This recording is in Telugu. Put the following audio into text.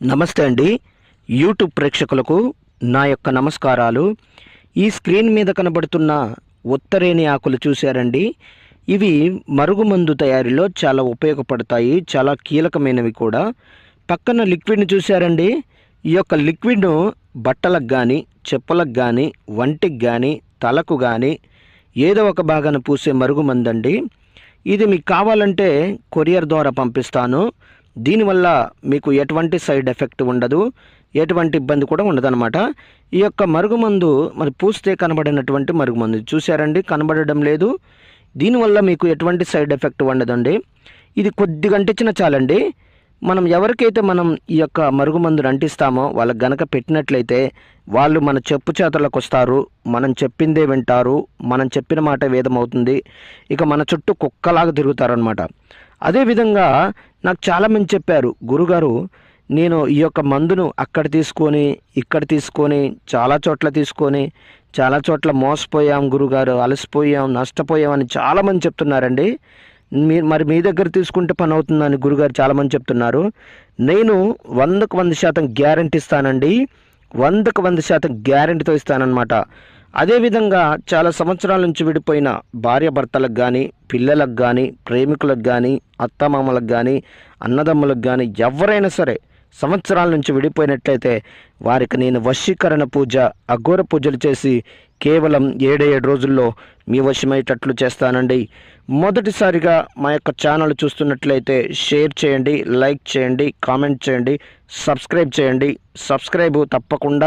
నమస్తే అండి. యూట్యూబ్ ప్రేక్షకులకు నా యొక్క నమస్కారాలు. ఈ స్క్రీన్ మీద కనబడుతున్న ఉత్తరేణి ఆకులు చూశారండి. ఇవి మరుగుమందు తయారీలో చాలా ఉపయోగపడతాయి. చాలా కీలకమైనవి కూడా. పక్కన లిక్విడ్ని చూశారండి. ఈ యొక్క లిక్విడ్ను బట్టలకు కానీ చెప్పులకు కానీ వంటికి కానీ తలకు కానీ ఏదో ఒక భాగాన పూసే మరుగుమందండి ఇది మీకు కావాలంటే కొరియర్ ద్వారా పంపిస్తాను. దీనివల్ల మీకు ఎటువంటి సైడ్ ఎఫెక్ట్ ఉండదు ఎటువంటి ఇబ్బంది కూడా ఉండదన్నమాట. ఈ యొక్క మరుగుమందు మరి పూస్తే కనబడినటువంటి మరుగుమందు చూశారండి కనబడడం లేదు. దీనివల్ల మీకు ఎటువంటి సైడ్ ఎఫెక్ట్ ఉండదండి. ఇది కొద్ది గంటించిన చాలండి. మనం ఎవరికైతే మనం ఈ యొక్క మరుగుమందును అంటిస్తామో వాళ్ళకి గనక పెట్టినట్లయితే వాళ్ళు మన చెప్పు చేతలకు వస్తారు మనం చెప్పిందే వింటారు మనం చెప్పిన మాట వేదమవుతుంది ఇక మన చుట్టూ కుక్కలాగా తిరుగుతారనమాట అదేవిధంగా నాకు చాలామంది చెప్పారు గురుగారు నేను ఈ యొక్క మందును అక్కడ తీసుకొని ఇక్కడ తీసుకొని చాలా చోట్ల తీసుకొని చాలా చోట్ల మోసపోయాం గురుగారు అలసిపోయాం నష్టపోయాం అని చాలామంది చెప్తున్నారండి. మీ మరి మీ దగ్గర తీసుకుంటే పని అవుతుందని గురుగారు చాలామంది చెప్తున్నారు. నేను వందకు వంద శాతం గ్యారంటీ ఇస్తానండి. వందకు వంద శాతం గ్యారంటీతో ఇస్తానన్నమాట. అదేవిధంగా చాలా సంవత్సరాల నుంచి విడిపోయిన భార్యాభర్తలకు కానీ పిల్లలకు కానీ ప్రేమికులకు కానీ అత్తమామలకు కానీ అన్నదమ్ములకు కానీ ఎవరైనా సరే సంవత్సరాల నుంచి విడిపోయినట్లయితే వారికి నేను వశీకరణ పూజ అఘోర పూజలు చేసి కేవలం ఏడే ఏడు రోజుల్లో మీ వశమయ్యేటట్లు చేస్తానండి. మొదటిసారిగా మా యొక్క ఛానల్ చూస్తున్నట్లయితే షేర్ చేయండి లైక్ చేయండి కామెంట్ చేయండి సబ్స్క్రైబ్ చేయండి. సబ్స్క్రైబ్ తప్పకుండా